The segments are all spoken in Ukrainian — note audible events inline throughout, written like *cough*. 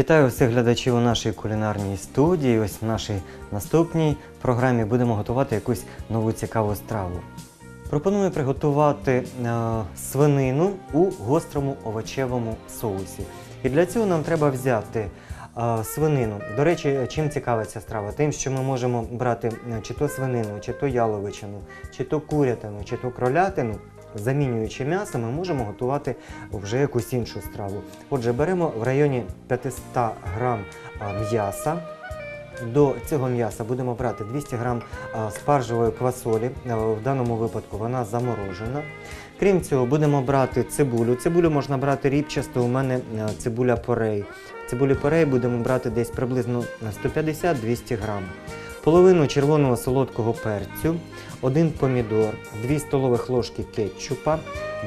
Вітаю всіх глядачів у нашій кулінарній студії. Ось в нашій наступній програмі будемо готувати якусь нову цікаву страву. Пропоную приготувати е, свинину у гострому овочевому соусі. І для цього нам треба взяти е, свинину. До речі, чим цікава ця страва? Тим, що ми можемо брати е, чи то свинину, чи то яловичину, чи то курятину, чи то кролятину. Замінюючи м'ясо, ми можемо готувати вже якусь іншу страву. Отже, беремо в районі 500 грам м'яса. До цього м'яса будемо брати 200 грам спаржевої квасолі. В даному випадку вона заморожена. Крім цього, будемо брати цибулю. Цибулю можна брати ріпчасту, у мене цибуля порей. Цибулі порей будемо брати десь приблизно 150-200 грам. Половину червоного солодкого перцю, один помідор, 2 столових ложки кетчупа,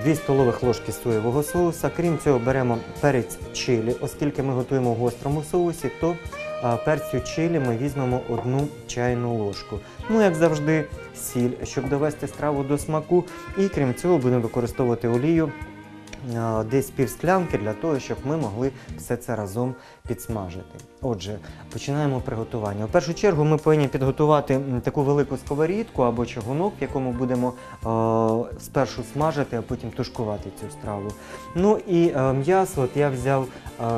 2 столових ложки соєвого соуса. Крім цього, беремо перець чилі, оскільки ми готуємо в гострому соусі, то перцю чилі ми візьмемо одну чайну ложку. Ну, як завжди, сіль, щоб довести страву до смаку. І крім цього, будемо використовувати олію десь пів склянки для того, щоб ми могли все це разом підсмажити. Отже, починаємо приготування. В першу чергу ми повинні підготувати таку велику сковорідку або чагунок, в якому будемо е, спершу смажити, а потім тушкувати цю страву. Ну і е, м'ясо, от я взяв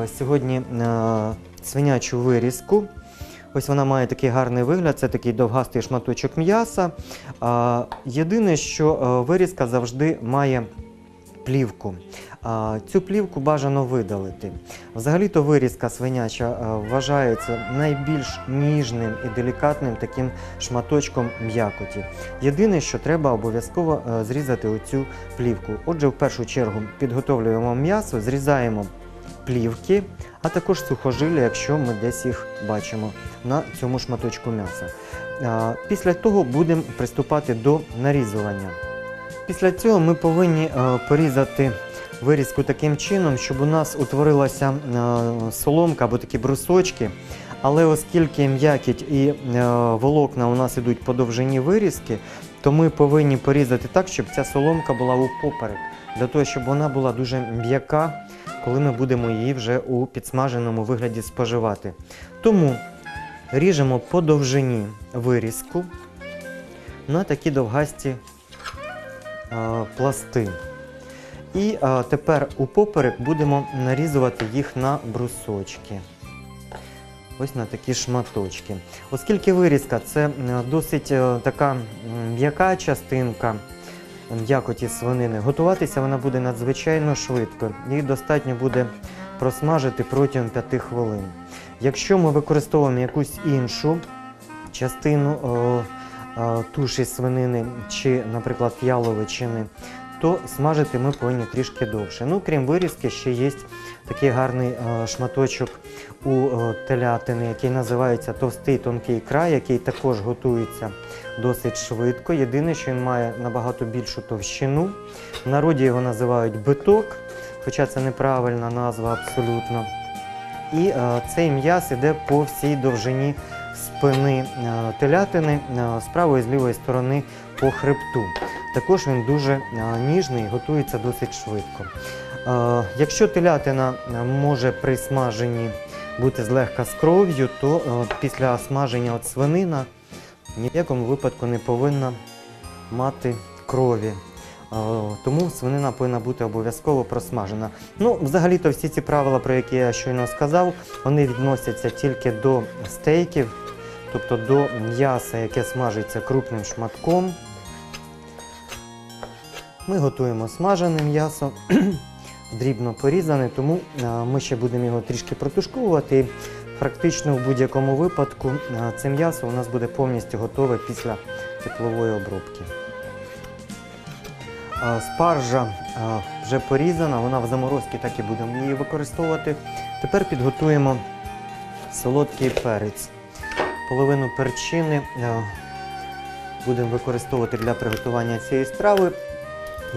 е, сьогодні е, свинячу вирізку. Ось вона має такий гарний вигляд, це такий довгастий шматочок м'яса. Єдине, що е, вирізка завжди має плівку. Цю плівку бажано видалити. Взагалі-то вирізка свиняча е, вважається найбільш ніжним і делікатним таким шматочком м'якоті. Єдине, що треба обов'язково е, зрізати оцю плівку. Отже, в першу чергу підготовлюємо м'ясо, зрізаємо плівки, а також сухожилля, якщо ми десь їх бачимо на цьому шматочку м'яса. Після того будемо приступати до нарізування. Після цього ми повинні е, порізати вирізку таким чином, щоб у нас утворилася е, соломка або такі брусочки. Але оскільки м'якіть і е, волокна у нас ідуть по довжині вирізки, то ми повинні порізати так, щоб ця соломка була упоперек, для того, щоб вона була дуже м'яка, коли ми будемо її вже у підсмаженому вигляді споживати. Тому ріжемо по довжині вирізку на такі довгасті е, пласти. І е, тепер у поперек будемо нарізувати їх на брусочки. Ось на такі шматочки. Оскільки вирізка це е, досить така м'яка частинка м'якоті свинини, готуватися вона буде надзвичайно швидко. Її достатньо буде просмажити протягом 5 хвилин. Якщо ми використовуємо якусь іншу частину туші свинини чи, наприклад, яловичини, то смажити ми повинні трішки довше. Ну, крім вирізки, ще є такий гарний шматочок у е, телятини, який називається товстий тонкий край, який також готується досить швидко. Єдине, що він має набагато більшу товщину. В народі його називають биток, хоча це неправильна назва абсолютно. І е, цей м'яс іде по всій довжині спини е, телятини е, з правої і з лівої сторони по хребту. Також він дуже е, ніжний готується досить швидко. Якщо телятина може при смаженні бути злегка з кров'ю, то після смаження от свинина ні в якому випадку не повинна мати крові. Тому свинина повинна бути обов'язково просмажена. Ну, взагалі-то всі ці правила, про які я щойно сказав, вони відносяться тільки до стейків, тобто до м'яса, яке смажиться крупним шматком. Ми готуємо смажене м'ясо, *clears throat* дрібно порізане, тому е, ми ще будемо його трішки протушковувати. І Практично в будь-якому випадку е, це м'ясо у нас буде повністю готове після теплової обробки. Е, Спаржа вже порізана, вона в заморозці, так і будемо її використовувати. Тепер підготуємо солодкий перець. Половину перчини е, будемо використовувати для приготування цієї страви.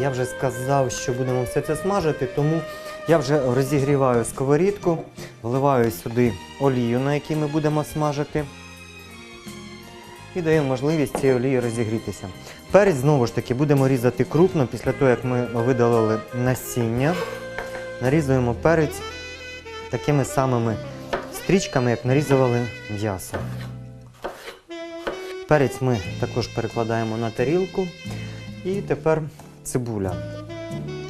Я вже сказав, що будемо все це смажити, тому я вже розігріваю сковорідку, вливаю сюди олію, на якій ми будемо смажити. І даю можливість цієї олії розігрітися. Перець знову ж таки будемо різати крупно після того, як ми видалили насіння. Нарізуємо перець такими самими стрічками, як нарізували м'ясо. Перець ми також перекладаємо на тарілку. І тепер цибуля.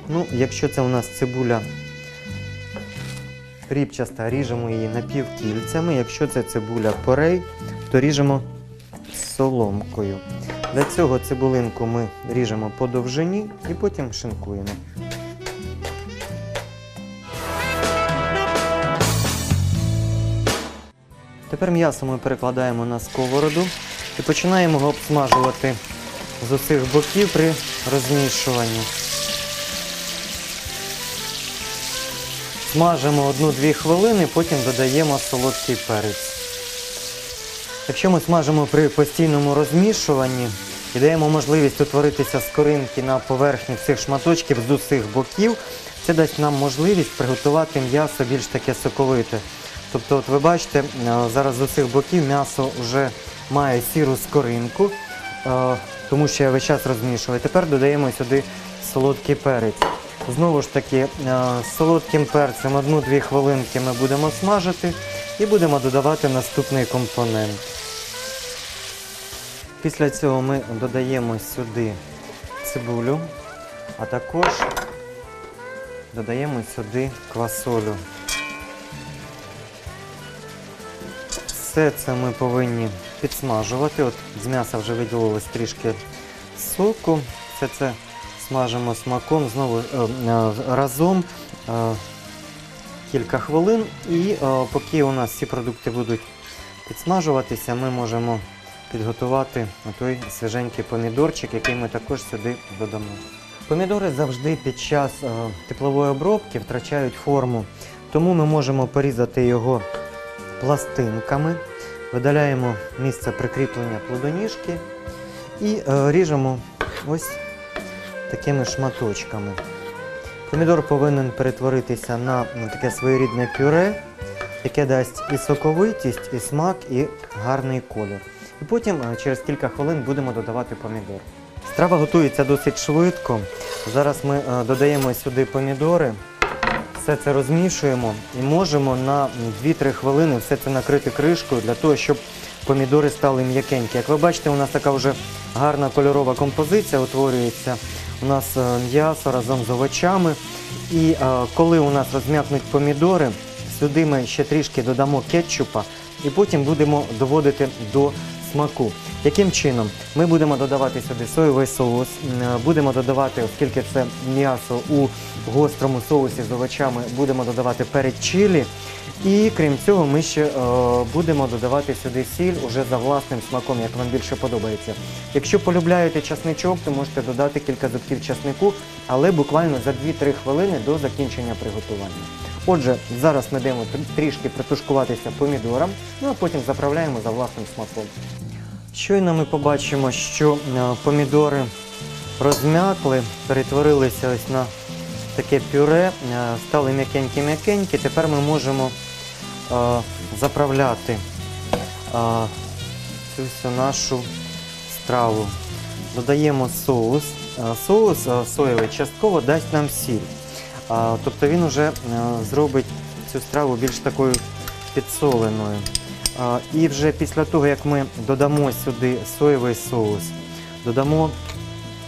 Ну, якщо це у нас цибуля рібчаста, ріжемо її напівкільцями. Якщо це цибуля порей, то ріжемо соломкою. Для цього цибулинку ми ріжемо по довжині і потім шинкуємо. Тепер м'ясо ми перекладаємо на сковороду і починаємо його обсмажувати з усіх боків при розмішуванні. Смажимо 1-2 хвилини, потім додаємо солодкий перець. Якщо ми смажимо при постійному розмішуванні і даємо можливість утворитися скоринки на поверхні цих шматочків з усіх боків, це дасть нам можливість приготувати м'ясо більш таке соковите. Тобто, от ви бачите, е, зараз з усіх боків м'ясо вже має сіру скоринку, е, тому що я весь час розмішую. Тепер додаємо сюди солодкий перець. Знову ж таки, е, з солодким перцем 1-2 хвилинки ми будемо смажити і будемо додавати наступний компонент. Після цього ми додаємо сюди цибулю, а також додаємо сюди квасолю. Все це ми повинні підсмажувати. От з м'яса вже виділилось трішки соку. Все це смажимо смаком знову е, е, разом е, кілька хвилин. І поки у нас всі продукти будуть підсмажуватися, ми можемо підготувати той свіженький помідорчик, який ми також сюди додамо. Помідори завжди під час теплової обробки втрачають форму, тому ми можемо порізати його пластинками, видаляємо місце прикріплення плодоніжки і е, ріжемо ось такими шматочками. Помідор повинен перетворитися на, на таке своєрідне пюре, яке дасть і соковитість, і смак, і гарний колір. І потім е, через кілька хвилин будемо додавати помідор. Страва готується досить швидко. Зараз ми е, додаємо сюди помідори, все це розмішуємо і можемо на 2-3 хвилини все це накрити кришкою для того, щоб помідори стали м'якенькі. Як ви бачите, у нас така вже гарна кольорова композиція утворюється. У нас е, м'ясо разом з овочами. І е, коли у нас розм'якнуть помідори, сюди ми ще трішки додамо кетчупа і потім будемо доводити до смаку. Яким чином? Ми будемо додавати сюди соєвий соус, будемо додавати, оскільки це м'ясо у гострому соусі з овочами, будемо додавати перець чилі. І крім цього, ми ще е, будемо додавати сюди сіль уже за власним смаком, як вам більше подобається. Якщо полюбляєте часничок, то можете додати кілька зубків часнику, але буквально за 2-3 хвилини до закінчення приготування. Отже, зараз ми даємо трішки притушкуватися помідорам, ну а потім заправляємо за власним смаком. Щойно ми побачимо, що е, помідори розм'якли, перетворилися ось на таке пюре, е, стали м'якенькі-м'якенькі. Тепер ми можемо е, заправляти цю всю нашу страву. Додаємо соус. Соус соєвий частково дасть нам сіль. Тобто він вже зробить цю страву більш такою підсоленою. І вже після того, як ми додамо сюди соєвий соус, додамо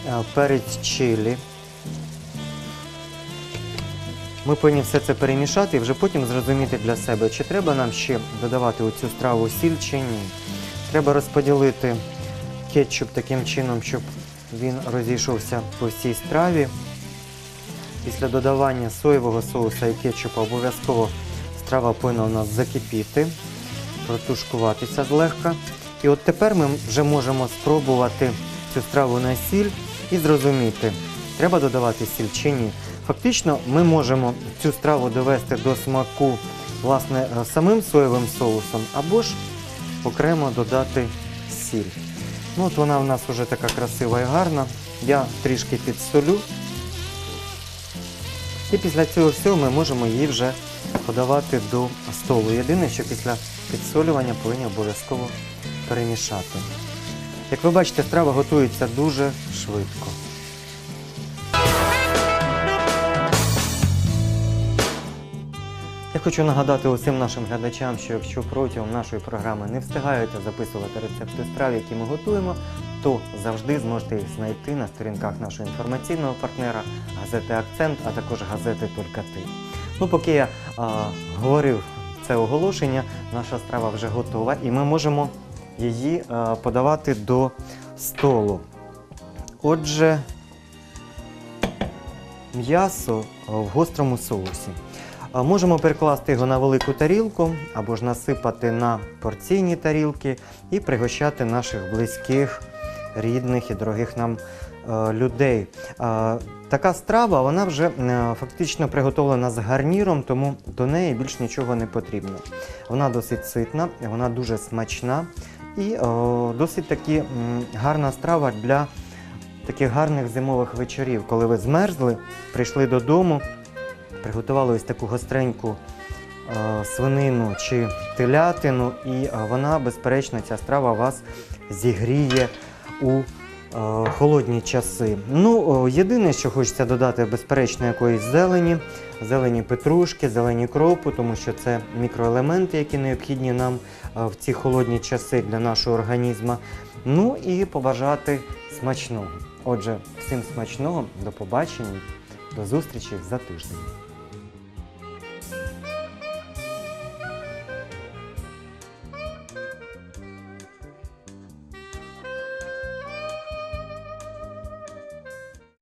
е, перець чилі. Ми повинні все це перемішати і вже потім зрозуміти для себе, чи треба нам ще додавати у цю страву сіль чи ні. Треба розподілити кетчуп таким чином, щоб він розійшовся по всій страві. Після додавання соєвого соуса і кетчупа обов'язково страва повинна у нас закипіти, протушкуватися злегка. І от тепер ми вже можемо спробувати цю страву на сіль і зрозуміти, треба додавати сіль чи ні. Фактично, ми можемо цю страву довести до смаку власне е, самим соєвим соусом, або ж окремо додати сіль. Ну от вона в нас вже така красива і гарна. Я трішки підсолю. І після цього всього ми можемо її вже подавати до столу. Єдине, що після підсолювання повинні обов'язково перемішати. Як ви бачите, страва готується дуже швидко. Я хочу нагадати усім нашим глядачам, що якщо протягом нашої програми не встигаєте записувати рецепти страв, які ми готуємо, то завжди зможете їх знайти на сторінках нашого інформаційного партнера, газети Акцент, а також газети Только ти. Ну, поки я а, говорив це оголошення, наша страва вже готова, і ми можемо її подавати до столу. Отже, м'ясо в гострому соусі. Можемо перекласти його на велику тарілку або ж насипати на порційні тарілки і пригощати наших близьких, рідних і дорогих нам е, людей. Е, така страва вона вже е, фактично приготовлена з гарніром, тому до неї більш нічого не потрібно. Вона досить ситна, вона дуже смачна і е, досить таки гарна страва для таких гарних зимових вечорів, коли ви змерзли, прийшли додому приготували ось таку гостреньку е, свинину чи телятину, і е, вона, безперечно, ця страва вас зігріє у е, холодні часи. Ну, єдине, що хочеться додати, безперечно, якоїсь зелені, зелені петрушки, зелені кропу, тому що це мікроелементи, які необхідні нам е, в ці холодні часи для нашого організму. Ну і побажати смачного. Отже, всім смачного, до побачення, до зустрічі за тиждень.